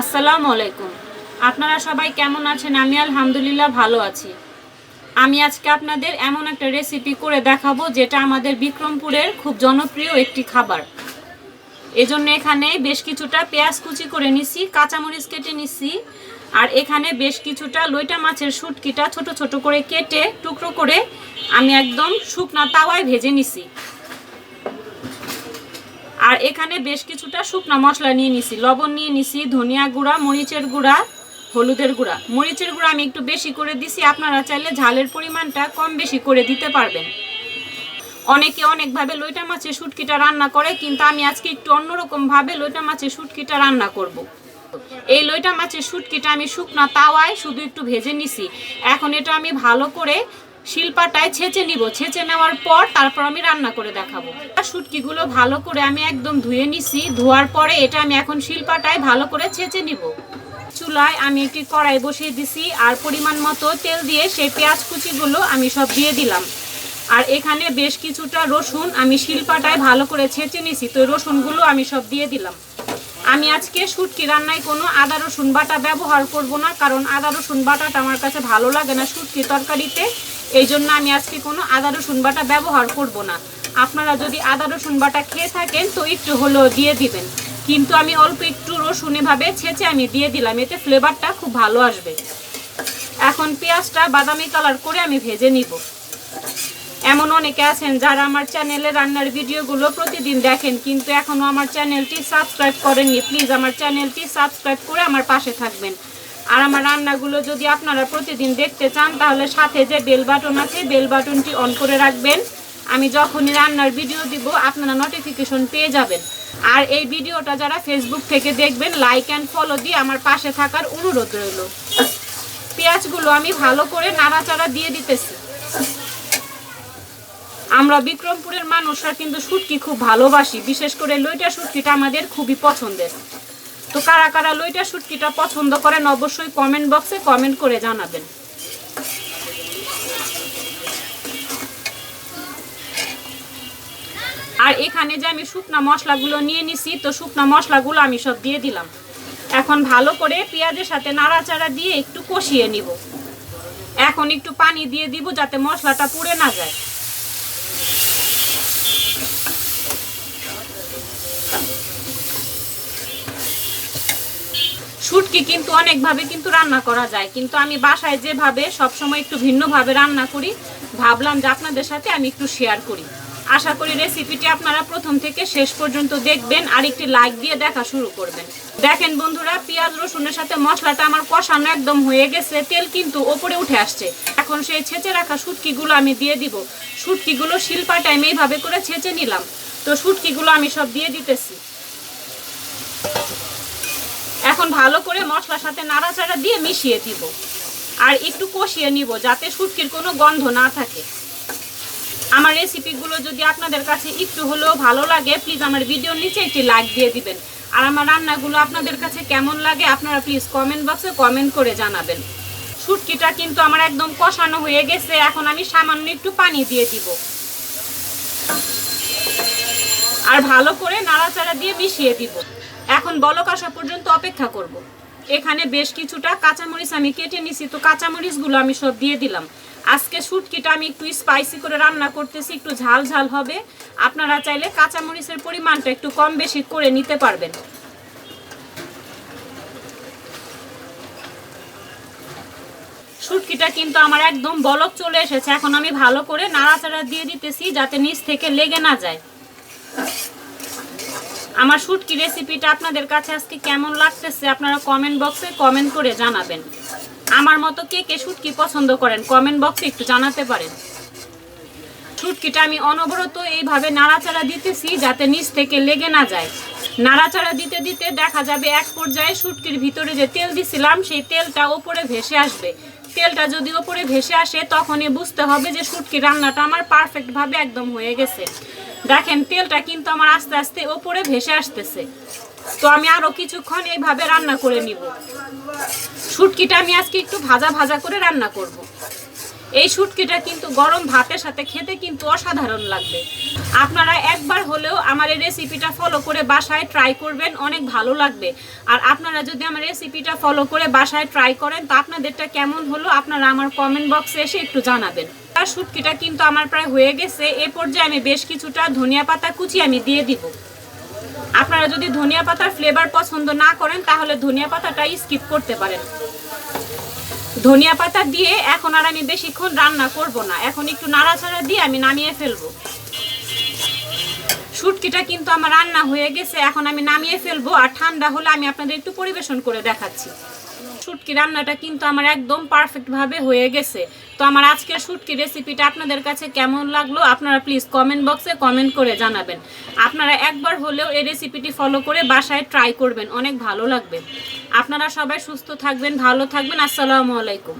আসসালামু আলাইকুম। আপনারা সবাই কেমন আছেন? আমি আলহামদুলিল্লাহ ভালো আছি। আমি আজকে আপনাদের এমন একটা রেসিপি করে দেখাবো, যেটা আমাদের বিক্রমপুরের খুব জনপ্রিয় একটি খাবার। এজন্য এখানে বেশ কিছুটা পেঁয়াজ কুচি করে নিছি, কাঁচামরিচ কেটে নিছি, আর এখানে বেশ কিছুটা লইটা মাছের শুটকিটা ছোট ছোট করে কেটে টুকরো করে আমি একদম শুকনা তাওয়ায় ভেজে নিছি। আর এখানে বেশ কিছুটা শুকনা মশলা নিয়ে নিছি। লবণ নিয়ে নিছি, ধনিয়া গুঁড়া, মরিচের গুঁড়া, হলুদের গুঁড়া। মরিচের গুঁড়া আমি একটু বেশি করে দিছি, আপনারা চাইলে ঝালের পরিমাণটা কম বেশি করে দিতে পারবেন। অনেকে অনেকভাবে লইটা মাছের শুটকিটা রান্না করে, কিন্তু আমি আজকে একটু অন্যরকমভাবে লইটা মাছের শুটকিটা রান্না করব। এই লইটা মাছের শুটকিটা আমি শুকনা তাওয়ায় শুধু একটু ভেজে নিছি। এখন এটা আমি ভালো করে শিলপাটায় ছেঁচে নিব। ছেঁচে নেওয়ার পর তারপর আমি রান্না করে দেখাবো। শুটকিগুলো ভালো করে আমি একদম ধুয়ে নিছি। ধোয়ার পরে এটা আমি এখন শিলপাটায় ভালো করে ছেঁচে নিব। চুলায় আমি একটি কড়াই বসিয়ে দিছি। আর পরিমাণ মতো তেল দিয়ে সেই পেঁয়াজ কুচিগুলো আমি সব দিয়ে দিলাম। আর এখানে বেশ কিছুটা রসুন আমি শিলপাটায় ভালো করে ছেঁচে নিছি। তো রসুনগুলো আমি সব দিয়ে দিলাম। আমি আজকে শুটকি রান্নায় কোনো আদা রসুন বাটা ব্যবহার করব না। কারণ আদা রসুন বাটাটা আমার কাছে ভালো লাগে না। শুটকি তরকারিতে এই জন্য আমি আজকে কোনো আদা রসুন বাটা ব্যবহার করব না। আপনারা যদি আদা রসুন বাটা খেয়ে থাকেন, তো একটু হলেও দিয়ে দিবেন। কিন্তু আমি অল্প একটু রসুন এভাবে ছেঁচে আমি দিয়ে দিলাম, এতে ফ্লেভারটা খুব ভালো আসবে। এখন পেঁয়াজটা বাদামি কালার করে আমি ভেজে নিব। এমন অনেকে আছেন যারা আমার চ্যানেলে রান্নার ভিডিওগুলো প্রতিদিন দেখেন, কিন্তু এখনও আমার চ্যানেলটি সাবস্ক্রাইব করেননি। প্লিজ আমার চ্যানেলটি সাবস্ক্রাইব করে আমার পাশে থাকবেন। আর আমার রান্নাগুলো যদি আপনারা প্রতিদিন দেখতে চান, তাহলে সাথে যে বেল বাটন আছে, বেল বাটনটি অন করে রাখবেন। আমি যখনই রান্নার ভিডিও দিব, আপনারা নোটিফিকেশন পেয়ে যাবেন। আর এই ভিডিওটা যারা ফেসবুক থেকে দেখবেন লাইক অ্যান্ড ফলো দিয়ে আমার পাশে থাকার অনুরোধ রইল। পেঁয়াজগুলো আমি ভালো করে নাড়াচাড়া দিয়ে দিতেছি। আমরা বিক্রমপুরের মানুষরা কিন্তু শুটকি খুব ভালোবাসি। বিশেষ করে লইটা শুটকিটা আমাদের খুবই পছন্দের। তো কারা কারা লইটা শুটকিটা পছন্দ করেন অবশ্যই কমেন্ট বক্সে কমেন্ট করে জানাবেন। আর এখানে যে আমি শুকনা মশলাগুলো নিয়ে নিছি, তো শুকনা মশলাগুলো আমি সব দিয়ে দিলাম। এখন ভালো করে পেঁয়াজের সাথে নাড়াচাড়া দিয়ে একটু কষিয়ে নিব। এখন একটু পানি দিয়ে দিব যাতে মশলাটা পুড়ে না যায়। শুটকি কিন্তু অনেকভাবে কিন্তু রান্না করা যায়। কিন্তু আমি বাসায় যেভাবে সবসময় একটু ভিন্নভাবে রান্না করি, ভাবলাম যে আপনাদের সাথে আমি একটু শেয়ার করি। আশা করি রেসিপিটি আপনারা প্রথম থেকে শেষ পর্যন্ত দেখবেন আর একটি লাইক দিয়ে দেখা শুরু করবেন। দেখেন বন্ধুরা, পেঁয়াজ, রসুনের সাথে মশলাটা আমার কষানো একদম হয়ে গেছে, তেল কিন্তু ওপরে উঠে আসছে। এখন সেই ছেঁচে রাখা শুটকিগুলো আমি দিয়ে দিব। শুটকিগুলো শিল্পাটায় আমি এইভাবে করে ছেঁচে নিলাম। তো শুটকিগুলো আমি সব দিয়ে দিতেছি। এখন ভালো করে মশলার সাথে নাড়াচাড়া দিয়ে মিশিয়ে দিব। আর একটু কষিয়ে নিব যাতে শুটকির কোনো গন্ধ না থাকে। আমার রেসিপিগুলো যদি আপনাদের কাছে একটু হলেও ভালো লাগে প্লিজ আমার ভিডিওর নিচে একটি লাইক দিয়ে দিবেন। আর আমার রান্নাগুলো আপনাদের কাছে কেমন লাগে, আপনারা প্লিজ কমেন্ট বক্সে কমেন্ট করে জানাবেন। শুটকিটা কিন্তু আমার একদম কষানো হয়ে গেছে, এখন আমি সামান্য একটু পানি দিয়ে দিব। আর ভালো করে নাড়াচাড়া দিয়ে মিশিয়ে দিব। এখন বলক আসা পর্যন্ত অপেক্ষা করব। এখানে বেশ কিছুটা কাঁচামরিচ আমি কেটে নিছি, তো কাঁচামরিচগুলো আমি সব দিয়ে দিলাম। আজকে শুটকিটা আমি একটু স্পাইসি করে রান্না করতেছি, একটু ঝাল ঝাল হবে। আপনারা চাইলে কাঁচামরিচের পরিমাণটা একটু কম বেশি করে নিতে পারবেন। শুটকিটা কিন্তু আমার একদম বলক চলে এসেছে, এখন আমি ভালো করে নাড়াচাড়া দিয়ে দিতেছি যাতে নিচ থেকে লেগে না যায়। আমার শুটকি রেসিপিটা আপনাদের কাছে আজকে কেমন লাগতেছে আপনারা কমেন্ট বক্সে কমেন্ট করে জানাবেন। আমার মতো কে কে শুটকি পছন্দ করেন কমেন্ট বক্সে একটু জানাতে পারেন। শুটকিটা আমি অনবরত এইভাবে নাড়াচাড়া দিতেছি যাতে নিচ থেকে লেগে না যায়। নাড়াচাড়া দিতে দিতে দেখা যাবে এক পর্যায়ে শুটকির ভিতরে যে তেল দিছিলাম, সেই তেলটা ওপরে ভেসে আসবে। তেলটা যদি ওপরে ভেসে আসে, তখনই বুঝতে হবে যে শুটকি রান্নাটা আমার পারফেক্টভাবে একদম হয়ে গেছে। দেখেন, তেলটা কিন্তু আমার আস্তে আস্তে ওপরে ভেসে আসতেছে। তো আমি আরও কিছুক্ষণ এইভাবে রান্না করে নিব। শুটকিটা আমি আজকে একটু ভাজা ভাজা করে রান্না করব। এই শুটকিটা কিন্তু গরম ভাতের সাথে খেতে কিন্তু অসাধারণ লাগবে। আপনারা একবার হলেও আমার এই রেসিপিটা ফলো করে বাসায় ট্রাই করবেন, অনেক ভালো লাগবে। আর আপনারা যদি আমার রেসিপিটা ফলো করে বাসায় ট্রাই করেন, তো আপনাদেরটা কেমন হলো, আপনারা আমার কমেন্ট বক্সে এসে একটু জানাবেন। শুটকিটা কিন্তু আমার প্রায় হয়ে গেছে। এ পর্যায়ে আমি বেশ কিছুটা ধনিয়া পাতা কুচি আমি দিয়ে দিব। আপনারা যদি ধনিয়া পাতার ফ্লেভার পছন্দ না করেন, তাহলে ধনিয়া পাতাটা স্কিপ করতে পারেন। ধনিয়া পাতা দিয়ে এখন আর আমি বেশিক্ষণ রান্না করব না। এখন একটু নাড়াচাড়া দিয়ে আমি নামিয়ে ফেলব। শুটকিটা কিন্তু আমার রান্না হয়ে গেছে। এখন আমি নামিয়ে ফেলব। আর ঠান্ডা হলে আমি আপনাদের একটু পরিবেশন করে দেখাচ্ছি। শুটকি রান্নাটা কিন্তু আমার একদম পারফেক্টভাবে হয়ে গেছে। তো আমার আজকের শুটকি রেসিপিটা আপনাদের কাছে কেমন লাগল আপনারা প্লিজ কমেন্ট বক্সে কমেন্ট করে জানাবেন। আপনারা একবার হলেও এই রেসিপিটি ফলো করে বাসায় ট্রাই করবেন, অনেক ভালো লাগবে। আপনারা সবাই সুস্থ থাকবেন, ভালো থাকবেন, আসসালামু আলাইকুম।